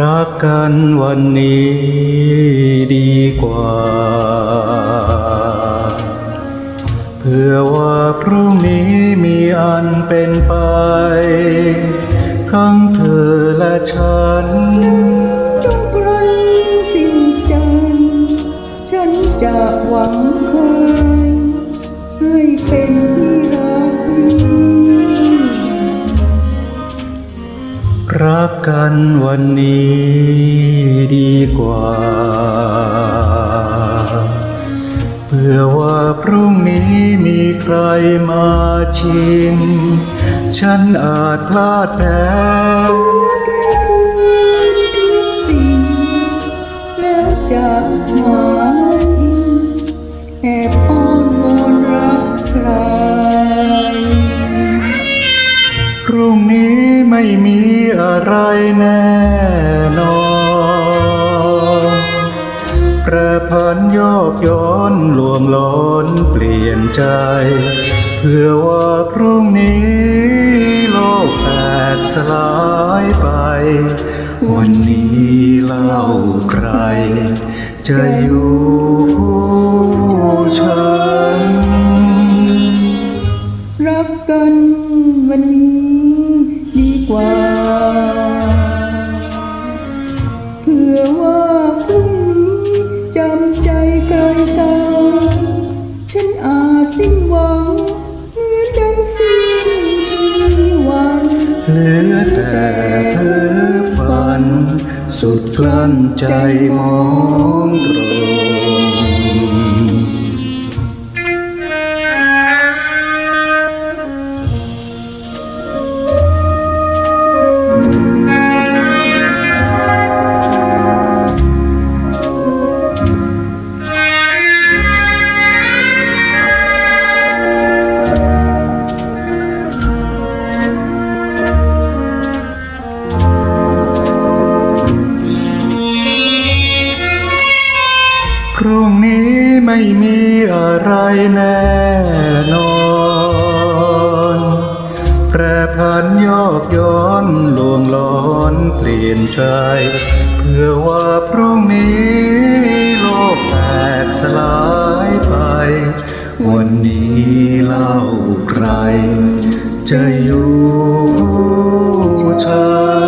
รักกันวันนี้ดีกว่า เพื่อว่าพรุ่งนี้มีอันเป็นไป ทั้งเธอและฉัน กกันวันนี้ดีกว่า เพื่อว่าพรุ่งนี้มีใครมาชิง ฉันอาจพลาดแพ้สิ่งแล้วจะหาอิงแอบอ้อนวอนรักใครพรุ่งนี้ ไม่มีอะไรแน่นอนแปรผันโยกย้อนลวงล้นเปลี่ยนใจ เพื่อว่าพรุ่งนี้ โลกแตกสลายไป วันนี้เล่าใครจะอยู่ เหลือแต่เพ้อฝัน สุดกลั้นใจมองตรง ไม่มีอะไรแน่นอน แปรผันโยกย้อนลวงล้อนเปลี่ยนใจ เพื่อว่าพรุ่งนี้โลกแตกสลายไป วันนี้เล่าใคร จะอยู่คู่ฉั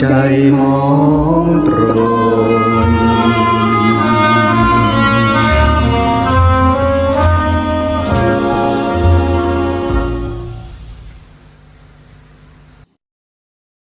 พ้อ